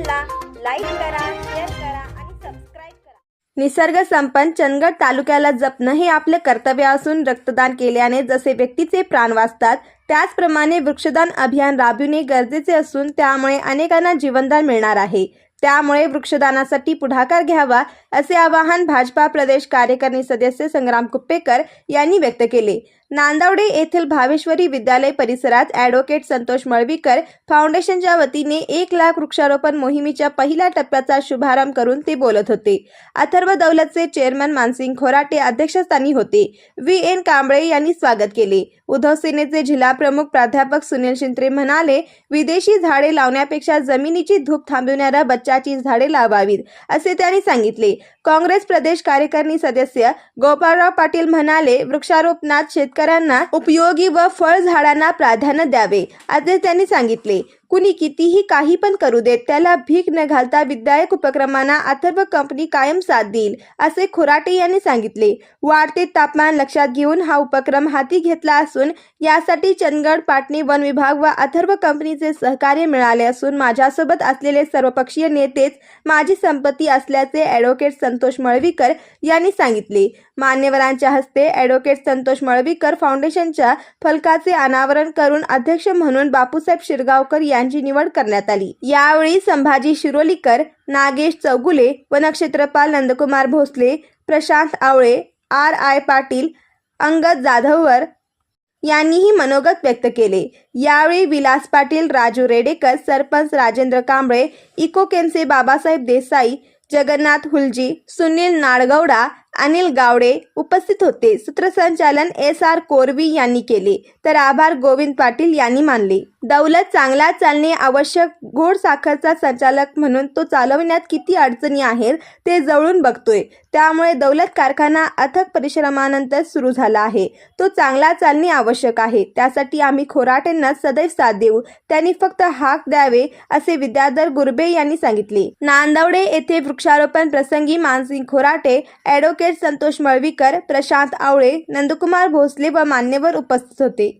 चॅनलला लाईक करा शेअर करा आणि सबस्क्राईब करा. निसर्ग संपन्न चंदगड तालुक्याला जपणं हे आपले कर्तव्य असून रक्तदान केल्याने जसे व्यक्तीचे प्राण वाचतात त्याचप्रमाणे वृक्षदान अभियान राबविणे गरजेचे असून त्यामुळे अनेकांना जीवनदान मिळणार आहे. त्यामुळे वृक्षदानासाठी पुढाकार घ्यावा असे आवाहन भाजपा प्रदेश कार्यकारिणी सदस्य संग्राम कुप्पेकर यांनी व्यक्त केले. नांदवडे येथील भावेश्वरी विद्यालय परिसरात ॲडव्होकेट संतोष मळवीकर फाउंडेशनच्या वतीने एक लाख वृक्षारोपण मोहिमेच्या पहिल्या टप्प्याचा शुभारंभ करून ते बोलत होते. अथर्व दौलतचे चेअरमन मानसिंग खोराटे अध्यक्षस्थानी होते. व्ही. एन. कांबळे यांनी स्वागत केले. उद्धव सेनेचे जिल्हा प्रमुख प्राध्यापक सुनील शिंत्रे म्हणाले विदेशी झाडे लावण्यापेक्षा जमिनीची धूप थांबविणाऱ्या बच्चाची झाडे लावावीत असे त्यांनी सांगितले. काँग्रेस प्रदेश कार्यकारिणी सदस्य गोपाळराव पाटील म्हणाले वृक्षारोपणात शेतकरी शेतकऱ्यांना उपयोगी व फळ झाडांना प्राधान्य द्यावे असे त्यांनी सांगितले. कुणी कितीही काही पण करू देत त्याला भीक न घालता विधायक उपक्रमांना अथर्व कंपनी कायम साथ देईल असे खोराटे यांनी सांगितले. वाढते तापमान लक्षात घेऊन हा उपक्रम हाती घेतला असून यासाठी चंदगड पाटणी वन विभाग व अथर्व कंपनीचे सहकार्य मिळाले असून माझ्यासोबत असलेले सर्वपक्षीय नेतेच माझी संपत्ती असल्याचे ॲडव्होकेट संतोष मळवीकर यांनी सांगितले. मान्यवरांच्या हस्ते ॲडव्होकेट संतोष मळवीकर फाउंडेशनच्या फलकाचे अनावरण करून अध्यक्ष म्हणून बापूसाहेब शिरगावकर यांची निवड करण्यात आली. यावेळी संभाजी शिरोलीकर नागेश चौगुले व नक्षत्रपाल नंदकुमार भोसले प्रशांत आवळे आर आय पाटील अंगद जाधववर यांनीही मनोगत व्यक्त केले. यावेळी विलास पाटील राजू रेडेकर सरपंच राजेंद्र कांबळे इकोकेनचे बाबासाहेब देसाई जगन्नाथ हुलजी सुनील नाडगौडा अनिल गावडे उपस्थित होते. सूत्रसंचालन एस आर कोरवी यांनी केले. तर आभार गोविंद पाटील यांनी मानले. दौलत चांगला चालणे आवश्यक. गोड साखरचा संचालक म्हणून तो चालवण्यात किती अडचणी आहेत ते जवळून बघतोय. त्यामुळे दौलत कारखाना अथक परिश्रमानंतर सुरू झाला आहे. तो चांगला चालणे आवश्यक आहे. त्यासाठी आम्ही खोराटेंना सदैव साथ देऊ. त्यांनी फक्त हाक द्यावे असे विद्याधर गुरबे यांनी सांगितले. नांदवडे येथे वृक्षारोपण प्रसंगी मानसिंग खोराटे ॲडव्होकेट संतोष मळवीकर प्रशांत आवळे नंदकुमार भोसले व मान्यवर उपस्थित होते.